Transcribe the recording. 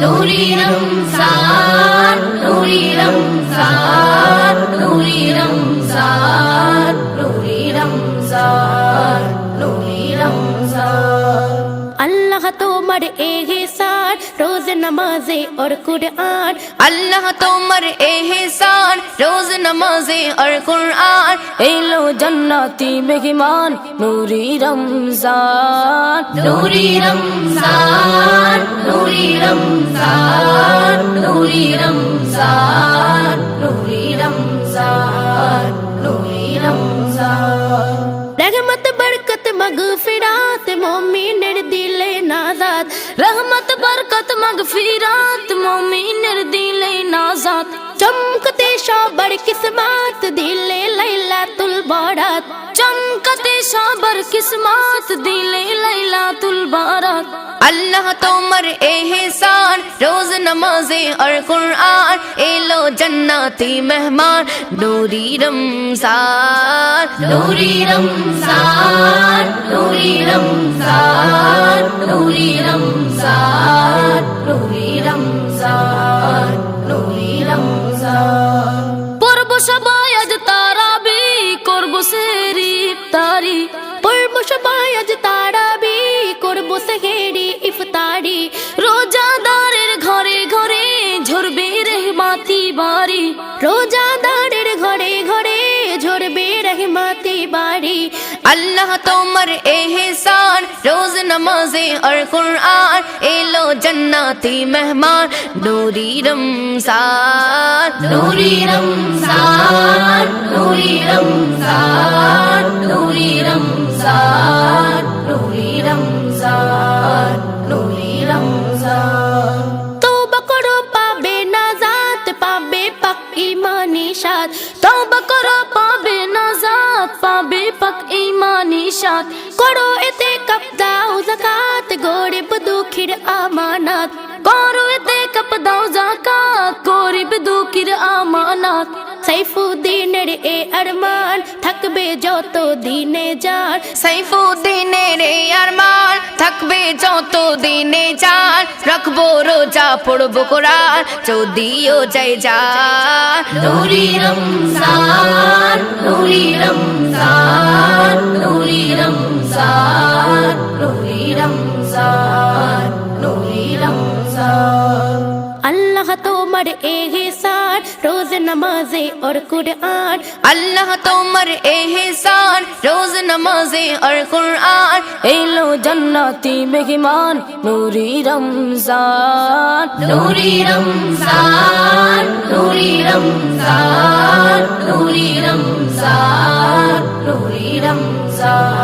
রমজান নূরি রমজান নূরি রমজান নূরি রমজান নূরি রমজান আল্লাহ তোমার এহসান রোজ নমাজে আর কুরআন। আল্লাহ তোমার এহসান রোজ নামাজে আর কুরআন। এলো জান্নাতি মেহমান নূরি রমজান। নূরি রমজান নূরি রমজান নূরি রমজান। জিয়ারাত রহমত বরকত মগফিরাত মুমিনের দিলে নাজাত চমকতে সবার কিসমাত দিলে লাইলাতুল বরাত চমকতে সবার কিসমাত দিলে লাইলাতুল বরাত আল্লাহ তোমার এহসান রোজ নমাজে আর কুরআন এলো জন্নাতি মেহমান নূরি রমজান নূরি রমজান সেরি ইফতারি পড়ব সবাই আজ তারাবি করব সেহেরি अल्लाह तो मर एहसान, रोज नमाजे और कुरान। ए लो मेहमान, नूरी रमज़ान नूरी रमज़ान नूरी रमज़ान नूरी रमज़ान नूरी रमज़ान बकरो पाबे नाजात, पाबे पक्की मानी शाद। तो बकरो पा ইমানি করো এতে কাপ দাও যাকাত গরিব দুঃখীর আমানত। করো এতে কাপ দাও যাকাত গরিব দুঃখীর আমানত। সাইফুদ্দিনের এ আরমান, থাকবে যত দিনে যার। সাইফুদ্দিনের এই আরমান, থাকবে যত দিনে যান রাখব রোজা, পড়ব কোরআন, যদিও যাই যা। নুরি রমজান নুরি রমজান রমজান নুরি রমজান নুরি রমজান। আল্লাহ তোমার এহসান রোজ নমাজে আর কুরআন। আল্লাহ তোমার এহসান রোজ নমাজে আর কুরআন। এলো জান্নাতি মেহমান নুরি রমজান। নুরি রমজান নুরি রমজান নুরি রমজান নুরি রমজান।